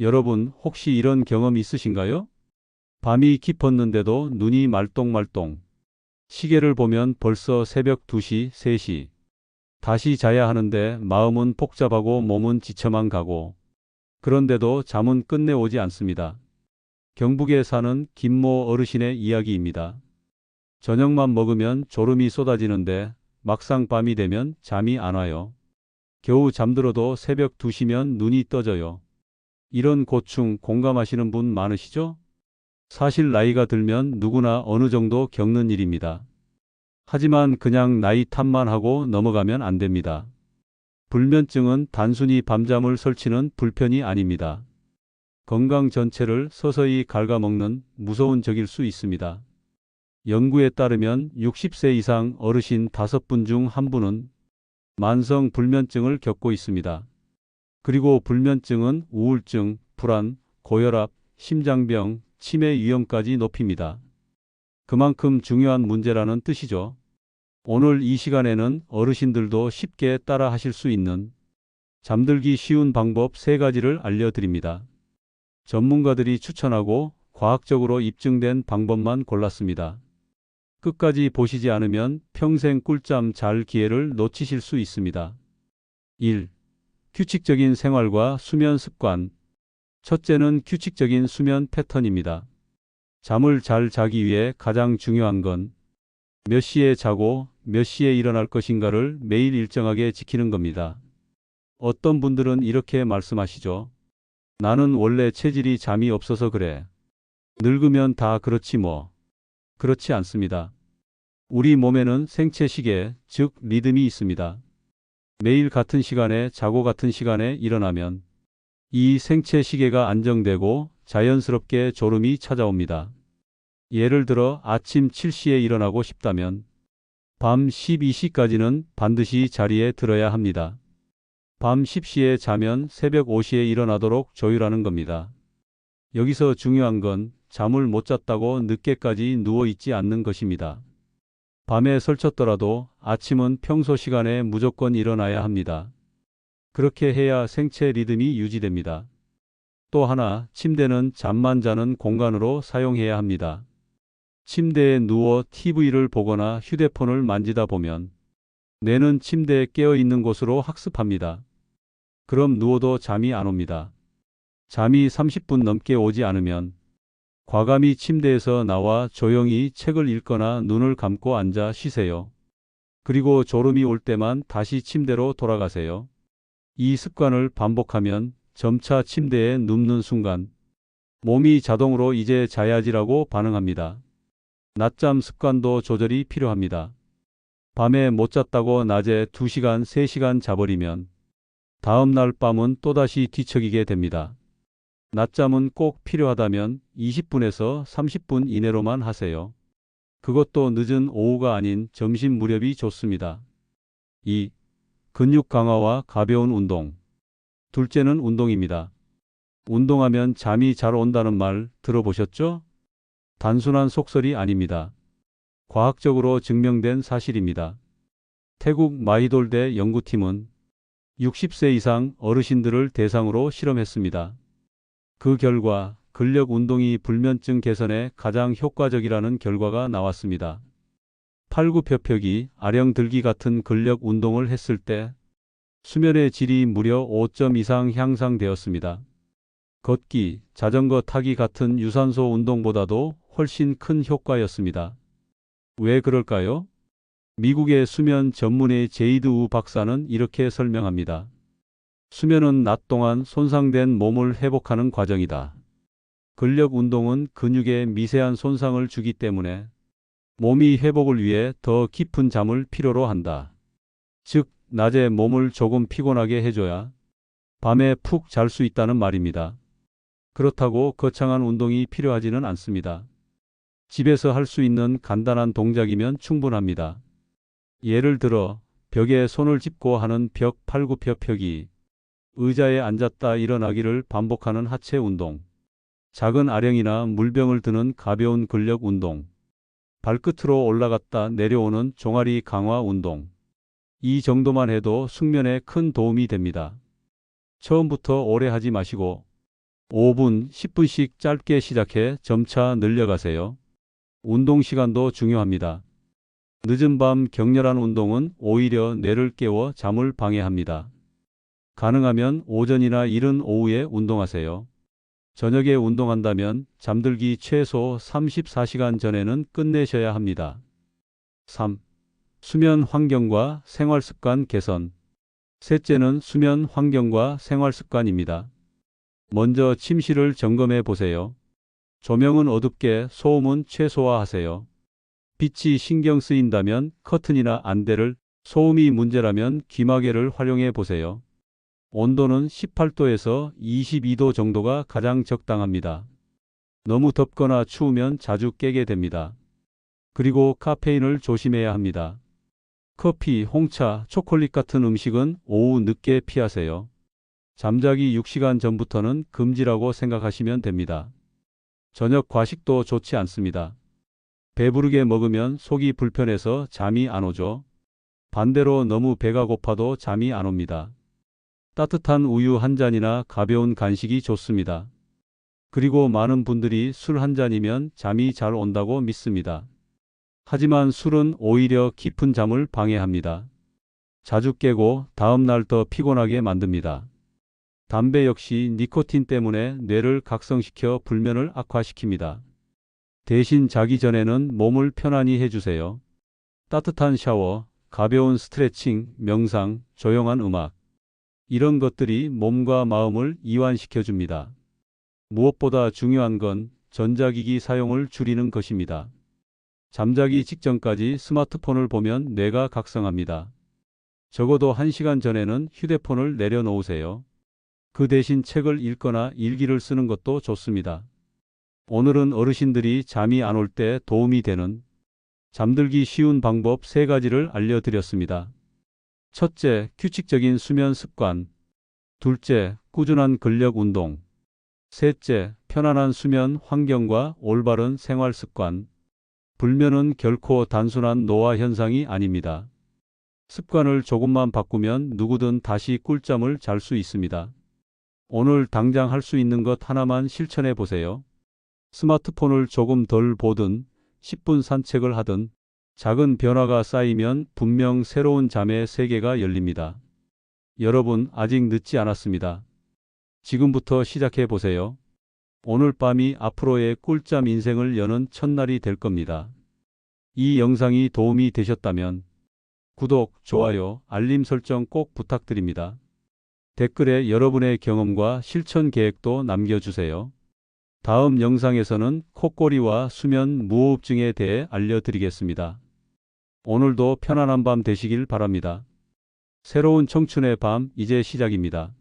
여러분 혹시 이런 경험 있으신가요? 밤이 깊었는데도 눈이 말똥말똥. 시계를 보면 벌써 새벽 2시, 3시. 다시 자야 하는데 마음은 복잡하고 몸은 지쳐만 가고. 그런데도 잠은 끝내 오지 않습니다. 경북에 사는 김모 어르신의 이야기입니다. 저녁만 먹으면 졸음이 쏟아지는데 막상 밤이 되면 잠이 안 와요. 겨우 잠들어도 새벽 2시면 눈이 떠져요. 이런 고충 공감하시는 분 많으시죠? 사실 나이가 들면 누구나 어느 정도 겪는 일입니다. 하지만 그냥 나이 탓만 하고 넘어가면 안 됩니다. 불면증은 단순히 밤잠을 설치는 불편이 아닙니다. 건강 전체를 서서히 갉아먹는 무서운 적일 수 있습니다. 연구에 따르면 60세 이상 어르신 5분 중 1분은 만성 불면증을 겪고 있습니다. 그리고 불면증은 우울증, 불안, 고혈압, 심장병, 치매 위험까지 높입니다. 그만큼 중요한 문제라는 뜻이죠. 오늘 이 시간에는 어르신들도 쉽게 따라 하실 수 있는 잠들기 쉬운 방법 3가지를 알려드립니다. 전문가들이 추천하고 과학적으로 입증된 방법만 골랐습니다. 끝까지 보시지 않으면 평생 꿀잠 잘 기회를 놓치실 수 있습니다. 1. 규칙적인 생활과 수면 습관. 첫째는 규칙적인 수면 패턴입니다. 잠을 잘 자기 위해 가장 중요한 건 몇 시에 자고 몇 시에 일어날 것인가를 매일 일정하게 지키는 겁니다. 어떤 분들은 이렇게 말씀하시죠. 나는 원래 체질이 잠이 없어서 그래. 늙으면 다 그렇지 뭐. 그렇지 않습니다. 우리 몸에는 생체 시계, 즉 리듬이 있습니다. 매일 같은 시간에 자고 같은 시간에 일어나면 이 생체 시계가 안정되고 자연스럽게 졸음이 찾아옵니다. 예를 들어 아침 7시에 일어나고 싶다면 밤 12시까지는 반드시 자리에 들어야 합니다. 밤 10시에 자면 새벽 5시에 일어나도록 조율하는 겁니다. 여기서 중요한 건 잠을 못 잤다고 늦게까지 누워 있지 않는 것입니다. 밤에 설쳤더라도 아침은 평소 시간에 무조건 일어나야 합니다. 그렇게 해야 생체 리듬이 유지됩니다. 또 하나, 침대는 잠만 자는 공간으로 사용해야 합니다. 침대에 누워 TV를 보거나 휴대폰을 만지다 보면 뇌는 침대에 깨어 있는 곳으로 학습합니다. 그럼 누워도 잠이 안 옵니다. 잠이 30분 넘게 오지 않으면 과감히 침대에서 나와 조용히 책을 읽거나 눈을 감고 앉아 쉬세요. 그리고 졸음이 올 때만 다시 침대로 돌아가세요. 이 습관을 반복하면 점차 침대에 눕는 순간 몸이 자동으로 이제 자야지라고 반응합니다. 낮잠 습관도 조절이 필요합니다. 밤에 못 잤다고 낮에 2시간, 3시간 자버리면 다음 날 밤은 또다시 뒤척이게 됩니다. 낮잠은 꼭 필요하다면 20분에서 30분 이내로만 하세요. 그것도 늦은 오후가 아닌 점심 무렵이 좋습니다. 2. 근육 강화와 가벼운 운동. 둘째는 운동입니다. 운동하면 잠이 잘 온다는 말 들어보셨죠? 단순한 속설이 아닙니다. 과학적으로 증명된 사실입니다. 태국 마이돌대 연구팀은 60세 이상 어르신들을 대상으로 실험했습니다. 그 결과 근력 운동이 불면증 개선에 가장 효과적이라는 결과가 나왔습니다. 팔굽혀펴기, 아령 들기 같은 근력 운동을 했을 때 수면의 질이 무려 5점 이상 향상되었습니다. 걷기, 자전거 타기 같은 유산소 운동보다도 훨씬 큰 효과였습니다. 왜 그럴까요? 미국의 수면 전문의 제이드 우 박사는 이렇게 설명합니다. 수면은 낮 동안 손상된 몸을 회복하는 과정이다. 근력 운동은 근육에 미세한 손상을 주기 때문에 몸이 회복을 위해 더 깊은 잠을 필요로 한다. 즉, 낮에 몸을 조금 피곤하게 해줘야 밤에 푹 잘 수 있다는 말입니다. 그렇다고 거창한 운동이 필요하지는 않습니다. 집에서 할 수 있는 간단한 동작이면 충분합니다. 예를 들어 벽에 손을 짚고 하는 벽 팔굽혀 펴기, 의자에 앉았다 일어나기를 반복하는 하체 운동, 작은 아령이나 물병을 드는 가벼운 근력 운동, 발끝으로 올라갔다 내려오는 종아리 강화 운동. 이 정도만 해도 숙면에 큰 도움이 됩니다. 처음부터 오래 하지 마시고 5분, 10분씩 짧게 시작해 점차 늘려가세요. 운동 시간도 중요합니다. 늦은 밤 격렬한 운동은 오히려 뇌를 깨워 잠을 방해합니다. 가능하면 오전이나 이른 오후에 운동하세요. 저녁에 운동한다면 잠들기 최소 34시간 전에는 끝내셔야 합니다. 3. 수면 환경과 생활 습관 개선. 셋째는 수면 환경과 생활 습관입니다. 먼저 침실을 점검해 보세요. 조명은 어둡게, 소음은 최소화하세요. 빛이 신경 쓰인다면 커튼이나 안대를, 소음이 문제라면 귀마개를 활용해 보세요. 온도는 18도에서 22도 정도가 가장 적당합니다. 너무 덥거나 추우면 자주 깨게 됩니다. 그리고 카페인을 조심해야 합니다. 커피, 홍차, 초콜릿 같은 음식은 오후 늦게 피하세요. 잠자기 6시간 전부터는 금지라고 생각하시면 됩니다. 저녁 과식도 좋지 않습니다. 배부르게 먹으면 속이 불편해서 잠이 안 오죠. 반대로 너무 배가 고파도 잠이 안 옵니다. 따뜻한 우유 한 잔이나 가벼운 간식이 좋습니다. 그리고 많은 분들이 술 한 잔이면 잠이 잘 온다고 믿습니다. 하지만 술은 오히려 깊은 잠을 방해합니다. 자주 깨고 다음 날 더 피곤하게 만듭니다. 담배 역시 니코틴 때문에 뇌를 각성시켜 불면을 악화시킵니다. 대신 자기 전에는 몸을 편안히 해주세요. 따뜻한 샤워, 가벼운 스트레칭, 명상, 조용한 음악. 이런 것들이 몸과 마음을 이완시켜 줍니다. 무엇보다 중요한 건 전자기기 사용을 줄이는 것입니다. 잠자기 직전까지 스마트폰을 보면 뇌가 각성합니다. 적어도 1시간 전에는 휴대폰을 내려놓으세요. 그 대신 책을 읽거나 일기를 쓰는 것도 좋습니다. 오늘은 어르신들이 잠이 안 올 때 도움이 되는 잠들기 쉬운 방법 세 가지를 알려드렸습니다. 첫째, 규칙적인 수면 습관. 둘째, 꾸준한 근력 운동. 셋째, 편안한 수면 환경과 올바른 생활 습관. 불면은 결코 단순한 노화 현상이 아닙니다. 습관을 조금만 바꾸면 누구든 다시 꿀잠을 잘 수 있습니다. 오늘 당장 할 수 있는 것 하나만 실천해 보세요. 스마트폰을 조금 덜 보든 10분 산책을 하든 작은 변화가 쌓이면 분명 새로운 잠의 세계가 열립니다. 여러분 아직 늦지 않았습니다. 지금부터 시작해 보세요. 오늘 밤이 앞으로의 꿀잠 인생을 여는 첫날이 될 겁니다. 이 영상이 도움이 되셨다면 구독, 좋아요, 알림 설정 꼭 부탁드립니다. 댓글에 여러분의 경험과 실천 계획도 남겨주세요. 다음 영상에서는 콧꼬리와 수면 무호흡증에 대해 알려드리겠습니다. 오늘도 편안한 밤 되시길 바랍니다. 새로운 청춘의 밤 이제 시작입니다.